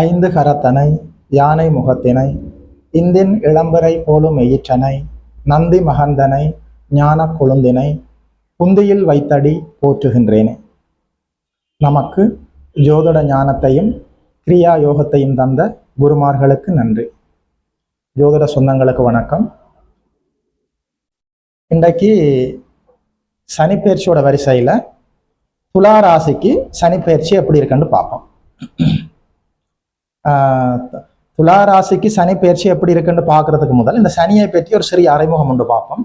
ஐந்து கரத்தனை யானை முகத்தினை இந்தின் இளம்பரை போலும் எயிற்றனை நந்தி மகந்தனை ஞான கொழுந்தினை புந்தியில் வைத்தடி போற்றுகின்றேனே. நமக்கு ஜோதிட ஞானத்தையும் கிரியா யோகத்தையும் தந்த குருமார்களுக்கு நன்றி. ஜோதிட சொந்தங்களுக்கு வணக்கம். இன்றைக்கு சனிப்பெயர்ச்சியோட வரிசையில் துலா ராசிக்கு சனிப்பெயர்ச்சி எப்படி இருக்குன்னு பார்ப்போம். துலா ராசிக்கு சனி பயிற்சி எப்படி இருக்குன்னு பார்க்கறதுக்கு முதல் இந்த சனியை பற்றி ஒரு சிறிய அறிமுகம் உண்டு பார்ப்போம்.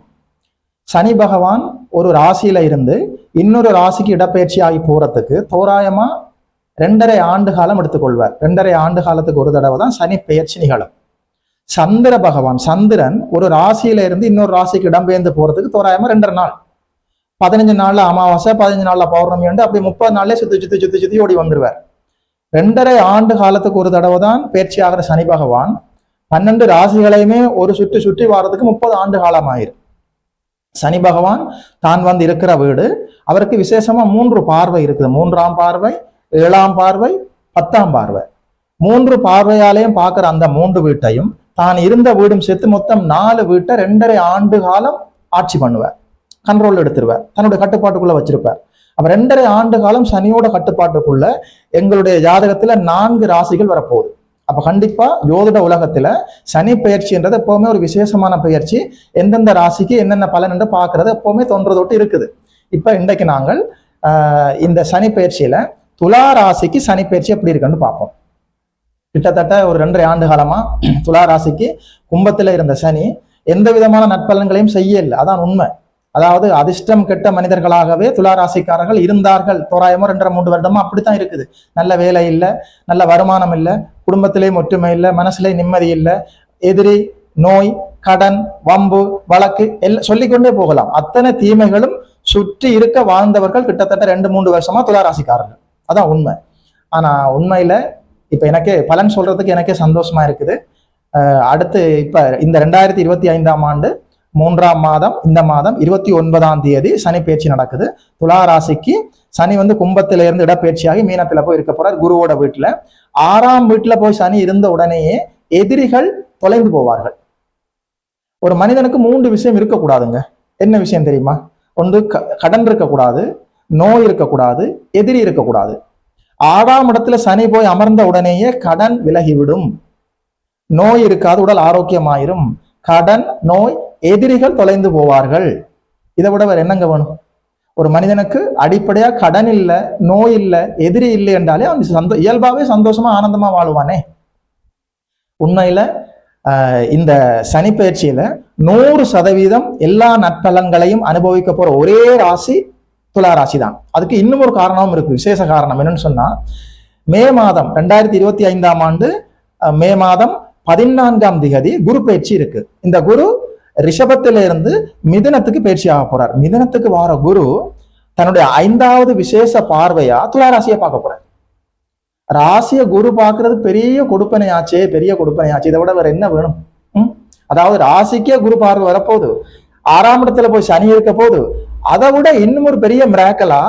சனி பகவான் ஒரு ராசியில இருந்து இன்னொரு ராசிக்கு இடப்பெயர்ச்சி ஆகி போறதுக்கு தோராயமா ரெண்டரை ஆண்டு காலம் எடுத்துக்கொள்வார். ரெண்டரை ஆண்டு காலத்துக்கு ஒரு தடவை தான் சனி பெயர்ச்சி நிகழும். சந்திர பகவான் சந்திரன் ஒரு ராசியில இருந்து இன்னொரு ராசிக்கு இடம்பெயர்ந்து போறதுக்கு தோராயமா ரெண்டரை நாள். பதினஞ்சு நாள்ல அமாவாசை பதினஞ்சு நாள்ல பௌர்ணமி உண்டு அப்படி முப்பது நாள்ல சுத்தி சுத்தி சுத்தி சுத்தி ஓடி வந்துருவார். ரெண்டரை ஆண்டு காலத்துக்கு ஒரு தடவை தான் பேச்சு ஆகிற சனி பகவான் பன்னெண்டு ராசிகளையுமே ஒரு சுற்றி சுற்றி வர்றதுக்கு முப்பது ஆண்டு காலம் ஆயிரும் சனி பகவான் தான் வந்து இருக்கிற வீடு. அவருக்கு விசேஷமா மூன்று பார்வை இருக்குது. மூன்றாம் பார்வை ஏழாம் பார்வை பத்தாம் பார்வை. மூன்று பார்வையாலையும் பார்க்குற அந்த மூன்று வீட்டையும் தான் இருந்த வீடும் சேர்த்து மொத்தம் நாலு வீட்டை ரெண்டரை ஆண்டு காலம் ஆட்சி பண்ணுவார். கண்ட்ரோல் எடுத்துருவார். தன்னுடைய கட்டுப்பாட்டுக்குள்ள வச்சிருப்பார். அப்ப ரெண்டரை ஆண்டு காலம் சனியோட கட்டுப்பாட்டுக்குள்ள எங்களுடைய ஜாதகத்துல நான்கு ராசிகள் வரப்போகுது. அப்ப கண்டிப்பா ஜோதிட உலகத்துல சனி பயிற்சின்றது எப்பவுமே ஒரு விசேஷமான பயிற்சி. எந்தெந்த ராசிக்கு என்னென்ன பலன் என்று பார்க்கறது எப்பவுமே தோன்றதொட்டு இருக்குது. இப்ப இன்றைக்கு நாங்கள் இந்த சனி பயிற்சியில துலா ராசிக்கு சனி பயிற்சி எப்படி இருக்குன்னு பார்ப்போம். கிட்டத்தட்ட ஒரு ரெண்டரை ஆண்டு காலமா துலா ராசிக்கு கும்பத்துல இருந்த சனி எந்த விதமான நட்பலன்களையும் செய்யல அதான் உண்மை. அதாவது அதிர்ஷ்டம் கெட்ட மனிதர்களாகவே துளாராசிக்காரர்கள் இருந்தார்கள். தோராயமோ ரெண்டரை மூன்று வருடமா அப்படித்தான் இருக்குது. நல்ல வேலை இல்லை நல்ல வருமானம் இல்லை குடும்பத்திலேயும் ஒற்றுமை இல்லை மனசுலேயே நிம்மதி இல்லை எதிரி நோய் கடன் வம்பு வழக்கு எல்லாம் சொல்லிக்கொண்டே போகலாம். அத்தனை தீமைகளும் சுற்றி இருக்க வாழ்ந்தவர்கள் கிட்டத்தட்ட ரெண்டு மூன்று வருஷமா துளாராசிக்காரர்கள். அதான் உண்மை. ஆனா உண்மையில இப்ப எனக்கே பலன் சொல்றதுக்கு எனக்கே சந்தோஷமா இருக்குது. அடுத்து இப்ப இந்த ரெண்டாயிரத்தி இருபத்தி ஐந்தாம் ஆண்டு மூன்றாம் மாதம் இந்த மாதம் இருபத்தி ஒன்பதாம் தேதி சனி பயிற்சி நடக்குது. துலா ராசிக்கு சனி வந்து கும்பத்தில இருந்து இடப்பெயர்ச்சியாகி மீனத்துல போய் இருக்க போறார் குருவோட வீட்டுல. ஆறாம் வீட்டுல போய் சனி இருந்த உடனேயே எதிரிகள் தொலைந்து போவார்கள். ஒரு மனிதனுக்கு மூன்று விஷயம் இருக்கக்கூடாதுங்க. என்ன விஷயம் தெரியுமா? ஒன்று க- கடன் இருக்கக்கூடாது நோய் இருக்கக்கூடாது எதிரி இருக்கக்கூடாது. ஆறாம் இடத்துல சனி போய் அமர்ந்த உடனேயே கடன் விலகிவிடும். நோய் இருக்காது உடல் ஆரோக்கியமாயிரும். கடன் நோய் எதிரிகள் தொலைந்து போவார்கள். இதை விட வேற என்னங்க வேணும்? ஒரு மனிதனுக்கு அடிப்படையா கடன் இல்லை நோய் இல்லை எதிரி இல்லை என்றாலே அவன் சந்தோ இயல்பாவே சந்தோஷமா ஆனந்தமா வாழுவானே. உண்மையில ஆஹ், இந்த சனி பயிற்சியில நூறு சதவீதம் எல்லா நற்பலன்களையும் அனுபவிக்க போற ஒரே ராசி துலா ராசி தான் அதுக்கு இன்னும் ஒரு காரணமும் இருக்கு. விசேஷ காரணம் என்னன்னு சொன்னா மே மாதம் ரெண்டாயிரத்தி இருபத்தி ஐந்தாம் ஆண்டு அஹ், மே மாதம் பதினான்காம் திகதி குரு பயிற்சி இருக்கு. இந்த குரு ரிஷபத்தில இருந்து மிதுனத்துக்கு பயிற்சி ஆக போறார். மிதனத்துக்கு வார குரு தன்னுடைய ஐந்தாவது விசேஷ பார்வையா துலா ராசியை பார்க்க போறார். ராசிய குரு பார்க்கறது பெரிய கொடுப்பனையாச்சே பெரிய கொடுப்பனையாச்சு. இதை விட வேற என்ன வேணும்? ம்? அதாவது ராசிக்கே குரு பார்வை வரப்போகுது. ஆறாம் இடத்துல போய் சனி இருக்க போகுது. அதை விட இன்னும் ஒரு பெரிய மிராக்கலா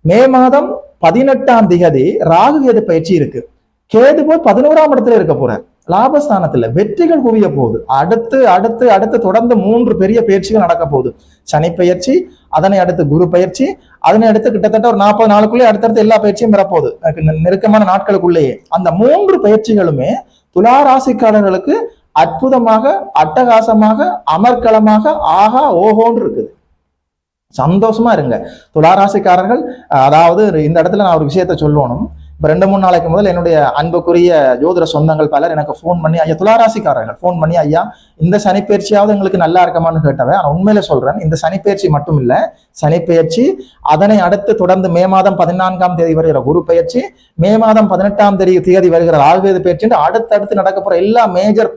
மே மாதம் பதினெட்டாம் திகதி ராகு கேது பயிற்சி இருக்கு. கேது போய் பதினோராம் இடத்துல இருக்க போறார். லாபஸ்தானத்துல வெற்றிகள் குவிய போகுது. அடுத்து அடுத்து அடுத்து தொடர்ந்து மூன்று பெரிய பயிற்சிகள் நடக்க போகுது. சனி பயிற்சி அதனை அடுத்து குரு பயிற்சி அதனை அடுத்து கிட்டத்தட்ட ஒரு நாற்பது நாளுக்குள்ளேயே அடுத்தடுத்து எல்லா பயிற்சியும் வரப்போகுது நெருக்கமான நாட்களுக்குள்ளேயே. அந்த மூன்று பயிற்சிகளுமே துலா ராசிக்காரர்களுக்கு அற்புதமாக அட்டகாசமாக அமர்க்களமாக ஆகா ஓஹோன்னு இருக்குது. சந்தோஷமா இருங்க. துளாராசிக்காரர்கள் அதாவது இந்த இடத்துல நான் ஒரு விஷயத்த சொல்லணும். இப்போ ரெண்டு மூணு நாளைக்கு முதல் என்னுடைய அன்புக்குரிய ஜோதிட சொந்தங்கள் பலர் எனக்கு ஃபோன் பண்ணி ஐயா துளாராசிக்காரர்கள் ஃபோன் பண்ணி ஐயா இந்த சனிப்பயிற்சியாவது எங்களுக்கு நல்லா இருக்கமான்னு கேட்டவன் ஆனால் உண்மையில சொல்றேன் இந்த சனிப்பயிற்சி மட்டும் இல்லை சனிப்பெயர்ச்சி அதனை அடுத்து தொடர்ந்து மே மாதம் பதினான்காம் தேதி வருகிற குரு பயிற்சி மே மாதம் பதினெட்டாம் தேதி தேதி வருகிற ஆயுர்வேத பயிற்சி அடுத்தடுத்து நடக்க போற எல்லா மேஜர்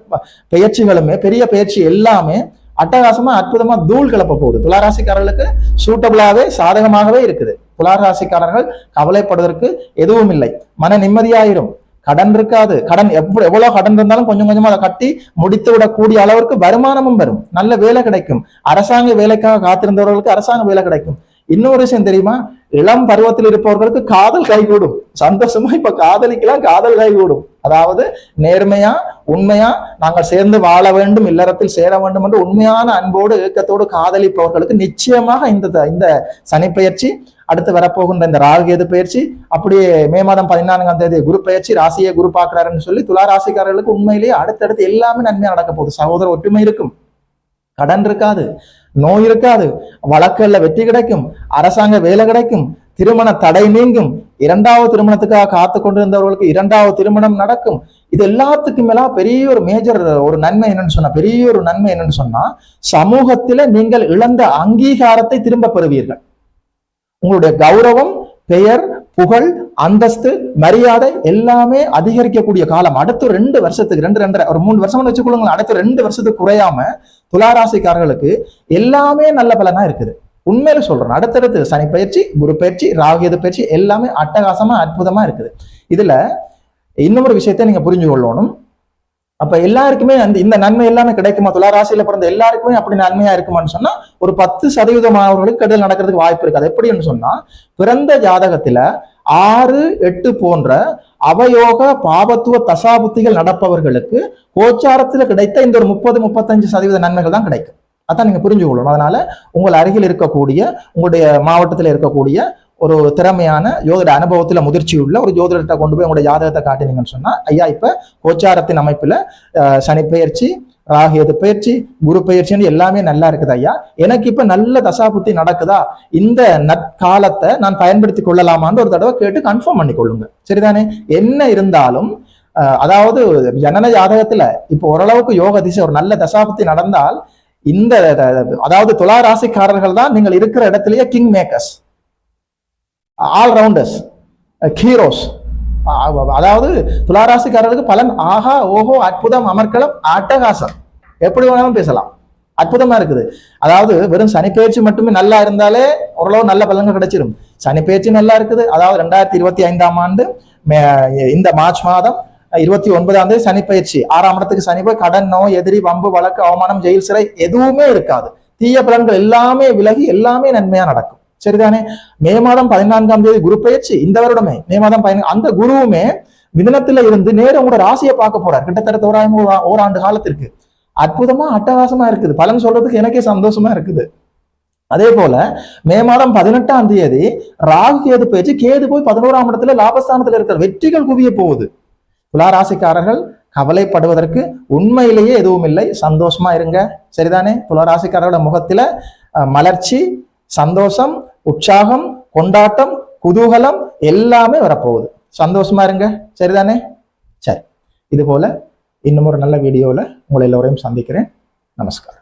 பயிற்சிகளுமே பெரிய பயிற்சி எல்லாமே அட்டகாசமா அற்புதமா தூள் கிளப்ப போகுது. துளாராசிக்காரர்களுக்கு சூட்டபிளாவே சாதகமாகவே இருக்குது. துளாராசிக்காரர்கள் கவலைப்படுவதற்கு எதுவும் இல்லை மன நிம்மதியாயிரும். கடன் இருக்காது. கடன் எவ்வளவு எவ்வளவு கடன் இருந்தாலும் கொஞ்சம் கொஞ்சமா அதை கட்டி முடித்து விடக்கூடிய அளவிற்கு வருமானமும் வரும். நல்ல வேலை கிடைக்கும். அரசாங்க வேலைக்காக காத்திருந்தவர்களுக்கு அரசாங்க வேலை கிடைக்கும். இன்னொரு விஷயம் தெரியுமா? இளம் பருவத்தில் இருப்பவர்களுக்கு காதல் கைகூடும். சந்தோஷமா இப்ப காதலிக்கலாம் காதல் கைகூடும். அதாவது நேர்மையா உண்மையா நாங்கள் சேர்ந்து வாழ வேண்டும் இல்லறத்தில் சேர வேண்டும் என்று உண்மையான அன்போடு ஏக்கத்தோடு காதலிப்பவர்களுக்கு நிச்சயமாக இந்த இந்த சனிப்பயிற்சி அடுத்து வரப்போகின்ற இந்த ராகுகேது பயிற்சி அப்படியே மே மாதம் பதினான்காம் தேதி குரு பயிற்சி ராசியை குரு பார்க்கிறாருன்னு சொல்லி துலா ராசிக்காரர்களுக்கு உண்மையிலேயே அடுத்தடுத்து எல்லாமே நன்மையாக நடக்க போகுது. சகோதர ஒற்றுமை இருக்கும். கடன் இருக்காது நோய் இருக்காது வழக்கல்ல வெற்றி கிடைக்கும் அரசாங்க வேலை கிடைக்கும் திருமண தடை நீங்கும் இரண்டாவது திருமணத்துக்காக காத்து கொண்டிருந்தவர்களுக்கு இரண்டாவது திருமணம் நடக்கும். இது எல்லாத்துக்கும் மேல பெரிய ஒரு மேஜர் ஒரு நன்மை என்னன்னு சொன்னா பெரிய ஒரு நன்மை என்னன்னு சொன்னா சமூகத்துல நீங்கள் இழந்த அங்கீகாரத்தை திரும்ப பெறுவீர்கள். உங்களுடைய கௌரவம் பெயர் புகழ் அந்தஸ்து மரியாதை எல்லாமே அதிகரிக்கக்கூடிய காலம். அடுத்த ரெண்டு வருஷத்துக்கு ரெண்டு ரெண்டரை ஒரு மூணு வருஷம் வச்சுக்கொள்ளுங்க அடுத்த ரெண்டு வருஷத்துக்கு குறையாம துளாராசிக்காரர்களுக்கு எல்லாமே நல்ல பலனா இருக்குது. உண்மையில சொல்றேன். அடுத்தடுத்து சனி பயிற்சி குரு பயிற்சி ராகுயது பயிற்சி எல்லாமே அட்டகாசமா அற்புதமா இருக்குது. இதுல இன்னொரு விஷயத்த நீங்க புரிஞ்சு கொள்ளணும் அப்ப எல்லாருக்குமே அந்த இந்த நன்மை எல்லாமே கிடைக்குமா? துளாராசியில பிறந்த எல்லாருக்குமே அப்படி நன்மையா இருக்குமான்னு சொன்னா ஒரு பத்து சதவீதம் மாணவர்களுக்கு கெடுதல் நடக்கிறதுக்கு வாய்ப்பு இருக்காது. அது எப்படின்னு சொன்னா பிறந்த ஜாதகத்துல ஆறு எட்டு போன்ற அவயோக பாபத்துவ தசாபுத்திகள் நடப்பவர்களுக்கு கோச்சாரத்துல கிடைத்த இந்த ஒரு முப்பது முப்பத்தஞ்சு சதவீத நன்மைகள் தான் கிடைக்கும். அதான் நீங்க புரிஞ்சு கொள்ளணும் அதனால உங்கள் அருகில் இருக்கக்கூடிய உங்களுடைய மாவட்டத்தில் இருக்கக்கூடிய ஒரு திறமையான ஜோதிட அனுபவத்தில் முதிர்ச்சி உள்ள ஒரு ஜோதிடத்தை கொண்டு போய் உங்களோட ஜாதகத்தை காட்டினீங்கன்னு சொன்னால் ஐயா இப்போ கோச்சாரத்தின் அமைப்பில் அஹ், சனி பெயர்ச்சி ராகேது பயிற்சி குரு பயிற்சின்னு எல்லாமே நல்லா இருக்குது ஐயா. எனக்கு இப்போ நல்ல தசாபுத்தி நடக்குதா? இந்த நற்காலத்தை நான் பயன்படுத்தி கொள்ளலாமான்னு ஒரு தடவை கேட்டு கன்ஃபார்ம் பண்ணி கொள்ளுங்க சரிதானே? என்ன இருந்தாலும் அதாவது ஜனன ஜாதகத்துல இப்போ ஓரளவுக்கு யோக திசை ஒரு நல்ல தசாபுத்தி நடந்தால் இந்த அதாவது துலா ராசிக்காரர்கள் தான் நீங்கள் இருக்கிற இடத்துலயே king makers Uh, all rounders heroes அதாவது துளாராசிக்காரர்களுக்கு பலன் ஆஹா ஓஹோ அற்புதம் அமர்க்களம் அட்டகாசம். எப்படி வேணாலும் பேசலாம். அற்புதமா இருக்குது. அதாவது வெறும் சனிப்பெயர்ச்சி மட்டுமே நல்லா இருந்தாலே ஓரளவு நல்ல பலன்கள் கிடைச்சிடும் சனிப்பெயர்ச்சி நல்லா இருக்குது. அதாவது ரெண்டாயிரத்தி இருபத்தி ஐந்தாம் ஆண்டு மே- இந்த மார்ச் மாதம் இருபத்தி ஒன்பதாம் தேதி சனி ஆறாம் இடத்துக்கு சனி போய் கடன் நோய் எதிரி வம்பு வழக்கு அவமானம் ஜெயில் சிறை எதுவுமே இருக்காது. தீய பலன்கள் எல்லாமே விலகி எல்லாமே நன்மையா நடக்கும். சரிதானே? மே மாதம் பதினான்காம் தேதி குரு பயிற்சி இந்த வருடமே. மே மாதம் பதினா அந்த குருவுமே மிதனத்துல இருந்து நேரம் உங்களோட ராசியை பார்க்க போறார். கிட்டத்தட்ட தோராயம் ஓராண்டு காலத்திற்கு. அற்புதமா அட்டகாசமா இருக்குது. பலன் சொல்றதுக்கு எனக்கே சந்தோஷமா இருக்குது. அதே போல மே மாதம் பதினெட்டாம் தேதி ராகு கேது பேச்சு கேது போய் பதினோராம் இடத்துல லாபஸ்தானத்துல இருக்கிற வெற்றிகள் குவிய போகுது. துளாராசிக்காரர்கள் கவலைப்படுவதற்கு உண்மையிலேயே எதுவும் இல்லை சந்தோஷமா இருங்க. சரிதானே? துளாராசிக்காரர்களோட முகத்துல மலர்ச்சி சந்தோஷம் உற்சாகம் கொண்டாட்டம் குதூகலம் எல்லாமே வரப்போகுது. சந்தோஷமா இருங்க. சரிதானே? சரி. இது போல இன்னும் ஒரு நல்ல வீடியோவில் உங்களை எல்லோரையும் சந்திக்கிறேன். நமஸ்காரம்.